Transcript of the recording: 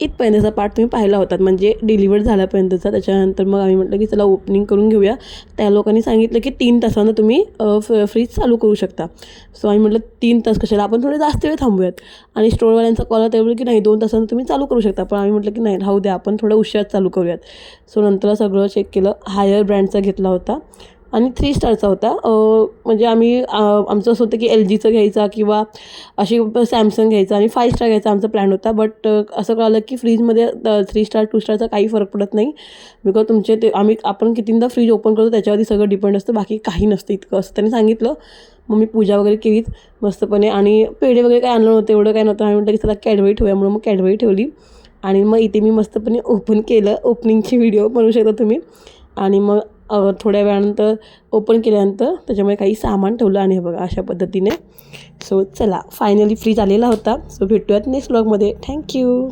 इथपर्यंतचा part तुम्ही पाहिला होतात. म्हणजे डिलिव्हर झाल्यापर्यंतचा. त्याच्यानंतर मग आम्ही म्हटलं की चला ओपनिंग करून घेऊया. त्या लोकांनी सांगितलं की तीन तासानं तुम्ही फ्रीज चालू करू शकता. सो आम्ही म्हटलं तीन तास कशाला? आपण थोडे जास्त वेळ थांबूयात. आणि स्टोरवाल्यांचा कॉल होता की नाही दोन तासानं तुम्ही चालू करू शकता. पण आम्ही म्हटलं की नाही राहू द्या आपण थोडं उशिरात चालू करूयात. सो नंतर सगळं चेक केलं. हायर ब्रँडचा घेतला होता. आणि थ्री स्टारचा होता. म्हणजे आम्ही आमचं असं होतं की एल जीचं घ्यायचा किंवा अशी सॅमसंग घ्यायचा आणि फाय स्टार घ्यायचा आमचा प्लॅन होता. बट असं कळलं की फ्रीजमध्ये थ्री स्टार टू स्टारचा काही फरक पडत नाही. बिकॉज तुमचे ते आम्ही आपण कितींदा फ्रीज ओपन करतो त्याच्यावरती सगळं डिपेंड असतं. बाकी काही नसतं इतकं असं त्यांनी सांगितलं. मग मी पूजा वगैरे केलीत मस्तपणे. आणि पेढे वगैरे काय आणलं नव्हतं एवढं काय नव्हतं. आम्ही म्हटलं की चला कॅडबरी ठेवूया म्हणून मग कॅडबरी ठेवली. आणि मग इथे मी मस्तपणे ओपन केलं. ओपनिंगची व्हिडिओ बनवू शकता तुम्ही. आणि मग थोड्या वेळानंतर ओपन केल्यानंतर त्याच्यामुळे काही सामान ठेवलं आणि हे बघा अशा पद्धतीने. सो चला फायनली फ्रीज आलेला होता. सो भेटूयात नेक्स्ट ब्लॉगमध्ये थँक्यू